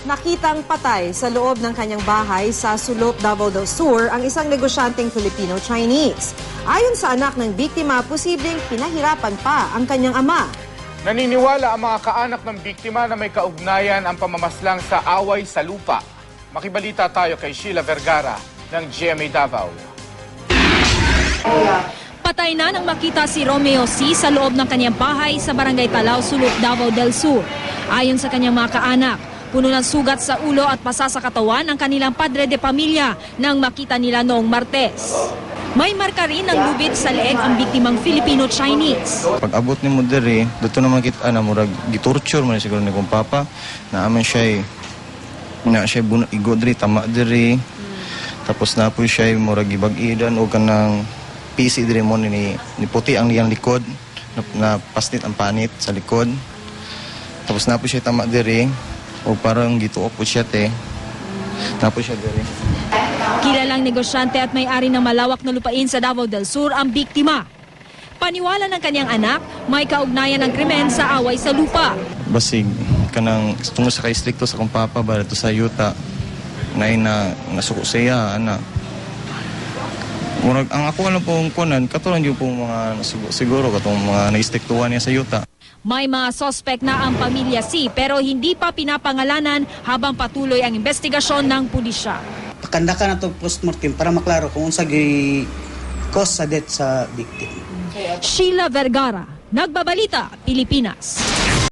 Nakitang patay sa loob ng kanyang bahay sa Sulok, Davao del Sur ang isang negosyanteng Filipino-Chinese. Ayon sa anak ng biktima, posibleng pinahirapan pa ang kanyang ama. Naniniwala ang mga kaanak ng biktima na may kaugnayan ang pamamaslang sa away sa lupa. Makibalita tayo kay Sheila Vergara ng GMA Davao. Patay na nang makita si Romeo C. sa loob ng kanyang bahay sa Barangay Talao, Sulok, Davao del Sur. Ayon sa kanyang mga kaanak, puno ng sugat sa ulo at pasa sa katawan ang kanilang padre de pamilya nang makita nila noong Martes. May marka rin ng lubid sa leeg ang biktimang Filipino-Chinese. Pag abot ni mo diri, dito naman kita na murag gitorture man siguro ni kong papa. Na aman siya na siya buna igo diri tama diri. Tapos na po siya murag gibag-idan o kanang PC diri mo ni ni puti ang iyang likod na, na pasnit ang panit sa likod. Tapos na po siya tama diri o parang gituok po siya te. Na po siya diri. Kilalang negosyante at may-ari ng malawak na lupain sa Davao del Sur ang biktima. Paniwala ng kanyang anak, may kaugnayan ng krimen sa away sa lupa. basig kanang tungo sa kay stricto sa kong papa ba to sa yuta na na nasuko siya ana Murag, ang ako alam pong kunan, katulad yung pong mga siguro katong mga naistiktuhan niya sa yuta. May mga sospek na ang pamilya C pero hindi pa pinapangalanan habang patuloy ang investigasyon ng pulisya. Pakanda ka na to postmortem para maklaro kung unsa gi cause sa death sa victim. Sheila Vergara, Nagbabalita, Pilipinas.